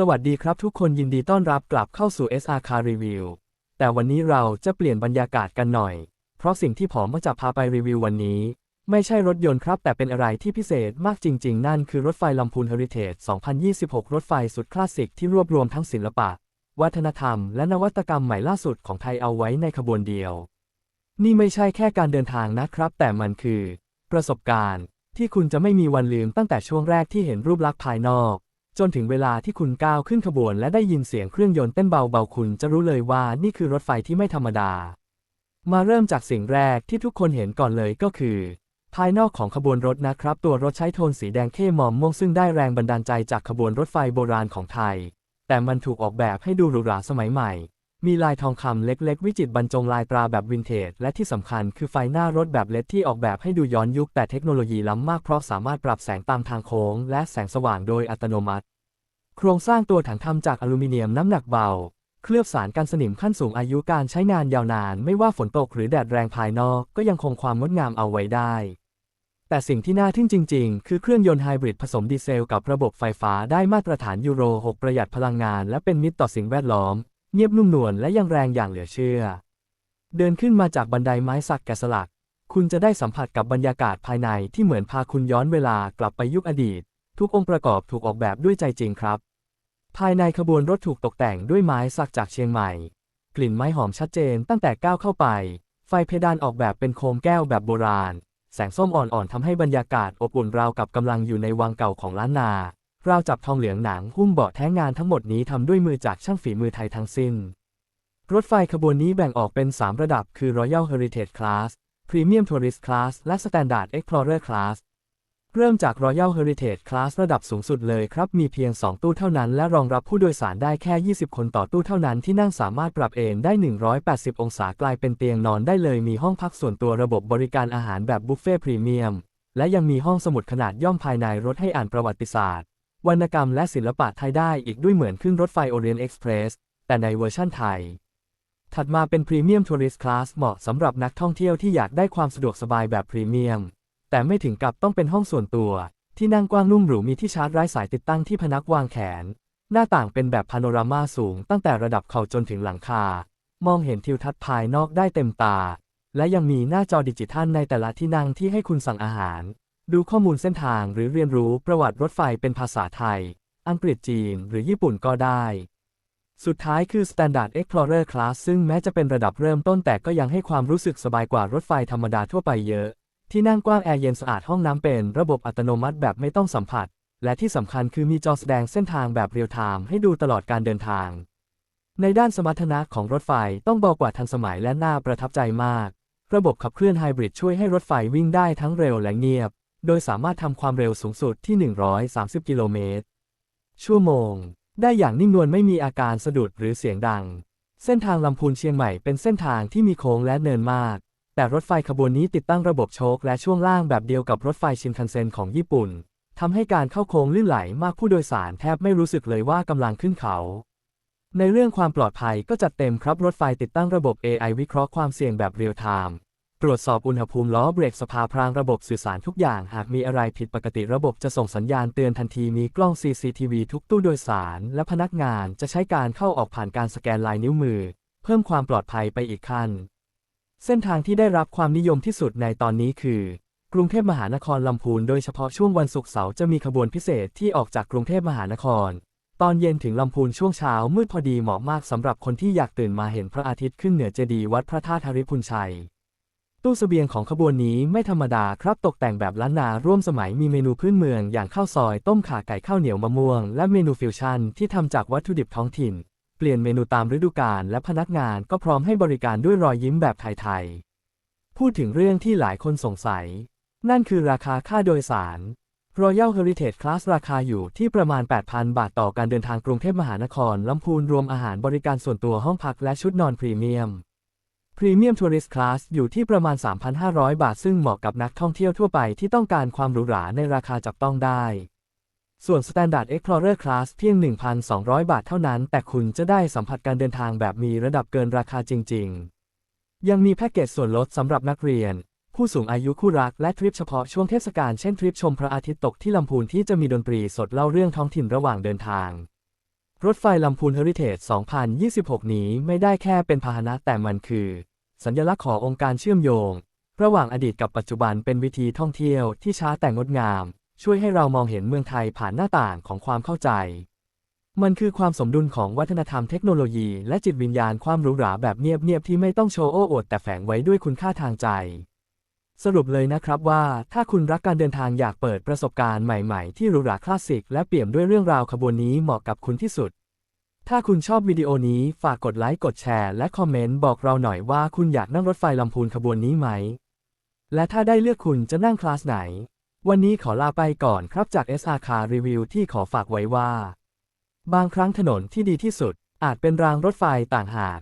สวัสดีครับทุกคนยินดีต้อนรับกลับเข้าสู่ SR Car Review แต่วันนี้เราจะเปลี่ยนบรรยากาศกันหน่อย เพราะสิ่งที่ผมจะพาไปรีวิววันนี้ ไม่ใช่รถยนต์ครับ แต่เป็นอะไรที่พิเศษมากจริง ๆ นั่นคือรถไฟลำพูนเฮอริเทจ2026 รถไฟสุดคลาสสิกที่รวบรวมทั้งศิลปะ วัฒนธรรม และนวัตกรรมใหม่ล่าสุดของไทยเอาไว้ในขบวนเดียว นี่ไม่ใช่แค่การเดินทางนะครับ แต่มันคือ ประสบการณ์ ที่คุณจะไม่มีวันลืมตั้งแต่ช่วงแรกที่เห็นรูปลักษณ์ภายนอก จนถึงเวลาที่คุณก้าวขึ้นขบวนและได้ยินเสียงเครื่องยนต์เต้นเบาๆคุณจะรู้เลยว่านี่คือรถไฟที่ไม่ธรรมดา มาเริ่มจากสิ่งแรกที่ทุกคนเห็นก่อนเลยก็คือ ภายนอกของขบวนรถนะครับ ตัวรถใช้โทนสีแดงเข้มอมม่วงซึ่งได้แรงบันดาลใจจากขบวนรถไฟโบราณของไทย แต่มันถูกออกแบบให้ดูหรูหราสมัยใหม่ มีลายทองคำเล็ก ๆ วิจิตรบรรจงลายตราแบบวินเทจและที่สำคัญคือไฟหน้ารถแบบเลดที่ออกแบบให้ดูย้อนยุคแต่เทคโนโลยีล้ำมากเพราะสามารถปรับแสงตามทางโค้ง และแสงสว่างโดยอัตโนมัติ โครงสร้างตัวถังทำจากอลูมิเนียมน้ำหนักเบา เคลือบสารกันสนิมขั้นสูงอายุการใช้งานยาวนาน ไม่ว่าฝนตกหรือแดดแรงภายนอกก็ยังคงความงดงามเอาไว้ได้ แต่สิ่งที่น่าทึ่งจริง ๆ คือเครื่องยนต์ไฮบริดผสมดีเซลกับระบบไฟฟ้าได้มาตรฐานยูโร 6 ประหยัดพลังงาน และเป็นมิตรต่อสิ่งแวดล้อม เงียบนุ่มนวลและยังแรงอย่างเหลือเชื่อ เดินขึ้นมาจากบันไดไม้สักแกะสลัก คุณจะได้สัมผัสกับบรรยากาศภายในที่เหมือนพาคุณย้อนเวลากลับไปยุคอดีต ทุกองค์ประกอบถูกออกแบบด้วยใจจริงครับ ภายในขบวนรถถูกตกแต่งด้วยไม้สักจากเชียงใหม่ กลิ่นไม้หอมชัดเจนตั้งแต่ก้าวเข้าไป ไฟเพดานออกแบบเป็นโคมแก้วแบบโบราณ แสงส้มอ่อนๆทำให้บรรยากาศอบอุ่นราวกับกำลังอยู่ในวังเก่าของล้านนาราวจับทองเหลืองหนังหุ้มเบาะแท้งงานทั้งหมดนี้ทำด้วยมือจากช่างฝีมือไทยทั้งสิ้น รถไฟขบวนนี้แบ่งออกเป็น 3 ระดับคือ Royal Heritage Class Premium Tourist Class และ Standard Explorer Class เริ่มจาก Royal Heritage Class ระดับสูงสุดเลยครับ มีเพียง 2 ตู้เท่านั้น และรองรับผู้โดยสารได้แค่ 20 คนต่อตู้เท่านั้นที่นั่งสามารถปรับเอนได้ 180 องศากลายเป็นเตียงนอนได้เลย มีห้องพักส่วนตัวระบบบริการอาหารแบบบุฟเฟ่พรีเมียม และยังมีห้องสมุดขนาดย่อมภายในรถให้อ่านประวัติศาสตร์ วรรณกรรมและศิลปะไทยได้อีกด้วยเหมือนขึ้นรถไฟ Orient Express แต่ในเวอร์ชั่นไทยถัดมาเป็น Premium Tourist Class เหมาะสำหรับนักท่องเที่ยวที่อยากได้ความสะดวกสบายแบบพรีเมียม แต่ไม่ถึงกับต้องเป็นห้องส่วนตัว ที่นั่งกว้างนุ่มหรูมีที่ชาร์จไร้สายติดตั้งที่พนักวางแขน หน้าต่างเป็นแบบพาโนรามาสูงตั้งแต่ระดับเข่าจนถึงหลังคา มองเห็นทิวทัศน์ภายนอกได้เต็มตา และยังมีหน้าจอดิจิทัลในแต่ละที่นั่งที่ให้คุณสั่งอาหาร ดูข้อมูลเส้นทางหรือเรียนรู้ประวัติรถไฟเป็นภาษาไทย อังกฤษจีนหรือญี่ปุ่นก็ได้สุดท้ายคือ Standard Explorer Class ซึ่งแม้จะเป็นระดับเริ่มต้นแต่ก็ยังให้ความรู้สึกสบายกว่ารถไฟธรรมดาทั่วไปเยอะ ที่นั่งกว้างแอร์เย็นสะอาดห้องน้ำเป็นระบบอัตโนมัติแบบไม่ต้องสัมผัส และที่สำคัญคือมีจอแสดงเส้นทางแบบเรียลไทม์ให้ดูตลอดการเดินทาง ในด้านสมรรถนะของรถไฟต้องบอกว่าทันสมัยและน่าประทับใจมาก ระบบขับเคลื่อนไฮบริดช่วยให้รถไฟวิ่งได้ทั้งเร็วและเงียบ โดยสามารถทำความเร็วสูงสุดที่ 130 กิโลเมตรชั่วโมง ได้อย่างนิ่มนวลไม่มีอาการสะดุดหรือเสียงดัง เส้นทางลำพูนเชียงใหม่เป็นเส้นทางที่มีโค้งและเนินมาก แต่รถไฟขบวนนี้ติดตั้งระบบโชคและช่วงล่างแบบเดียวกับรถไฟชินคันเซ็นของญี่ปุ่นทำให้การเข้าโค้งลื่นไหลมากผู้โดยสารแทบไม่รู้สึกเลยว่ากำลังขึ้นเขา ในเรื่องความปลอดภัยก็จัดเต็มครับรถไฟติดตั้งระบบ AI วิเคราะห์ความเสี่ยงแบบเรียลไทม์ตรวจสอบอุณหภูมิล้อเบรกสภาพรางระบบสื่อสารทุกอย่าง หากมีอะไรผิดปกติระบบจะส่งสัญญาณเตือนทันทีมีกล้อง CCTV ทุกตู้โดยสาร และพนักงานจะใช้การเข้าออกผ่านการสแกนลายนิ้วมือ เพิ่มความปลอดภัยไปอีกขั้น เส้นทางที่ได้รับความนิยมที่สุดในตอนนี้คือ กรุงเทพมหานครลำพูนโดยเฉพาะช่วงวันศุกร์เสาร์จะมีขบวนพิเศษที่ออกจากกรุงเทพมหานคร ตอนเย็นถึงลำพูนช่วงเช้ามืดพอดีเหมาะมากสำหรับคนที่อยากตื่นมาเห็นพระอาทิตย์ขึ้นเหนือเจดีย์วัดพระธาตุธริพุนชัย ตู้เสบียงของขบวนนี้ไม่ธรรมดาครับตกแต่งแบบล้านนาร่วมสมัยมีเมนูพื้นเมืองอย่างข้าวซอย ต้มข่าไก่ข้าวเหนียวมะม่วง และเมนูฟิวชั่นที่ทำจากวัตถุดิบท้องถิ่น เปลี่ยนเมนูตามฤดูกาลและพนักงานก็พร้อมให้บริการด้วยรอยยิ้มแบบไทยๆ พูดถึงเรื่องที่หลายคนสงสัย นั่นคือราคาค่าโดยสาร Royal Heritage Class ราคาอยู่ที่ประมาณ 8,000 บาทต่อการเดินทางกรุงเทพมหานครลำพูนรวมอาหารบริการส่วนตัวห้องพักและชุดนอนพรีเมียม Premium Tourist Class อยู่ที่ประมาณ 3,500 บาท ซึ่งเหมาะกับนักท่องเที่ยวทั่วไปที่ต้องการความหรูหราในราคาจับต้องได้ ส่วน Standard Explorer Class เพียง 1,200 บาทเท่านั้น แต่คุณจะได้สัมผัสการเดินทางแบบมีระดับเกินราคาจริง ๆ ยังมีแพ็กเกจส่วนลดสำหรับนักเรียน ผู้สูงอายุคู่รักและทริปเฉพาะช่วงเทศกาลเช่นทริปชมพระอาทิตย์ตกที่ลำพูนที่จะมีดนตรีสดเล่าเรื่องท้องถิ่นระหว่างเดินทาง รถไฟลำพูนเฮอริเทจ2026 นี้ไม่ได้แค่เป็นพาหนะแต่มันคือ สัญลักษณ์ขององค์การเชื่อมโยง ระหว่างอดีตกับปัจจุบันเป็นวิธีท่องเที่ยวที่ช้าแต่งดงาม ช่วยให้เรามองเห็นเมืองไทยผ่านหน้าต่างของความเข้าใจ มันคือความสมดุลของวัฒนธรรมเทคโนโลยีและจิตวิญญาณความหรูหราแบบเงียบๆที่ไม่ต้องโชว์โอ้อวดแต่แฝงไว้ด้วยคุณค่าทางใจ สรุปเลยนะครับว่าถ้าคุณรักการเดินทางอยากเปิดประสบการณ์ใหม่ๆ ที่หรูหราคลาสสิกและเปี่ยมด้วยเรื่องราวขบวนนี้เหมาะกับคุณที่สุดถ้าคุณชอบวิดีโอนี้ฝากกดไลค์ กดแชร์ และคอมเมนต์บอกเราหน่อยว่าคุณอยากนั่งรถไฟลำพูนขบวนนี้ไหม และถ้าได้เลือกคุณจะนั่งคลาสไหน วันนี้ขอลาไปก่อนครับจาก SR Car Review ที่ขอฝากไว้ว่า บางครั้งถนนที่ดีที่สุดอาจเป็นรางรถไฟต่างหาก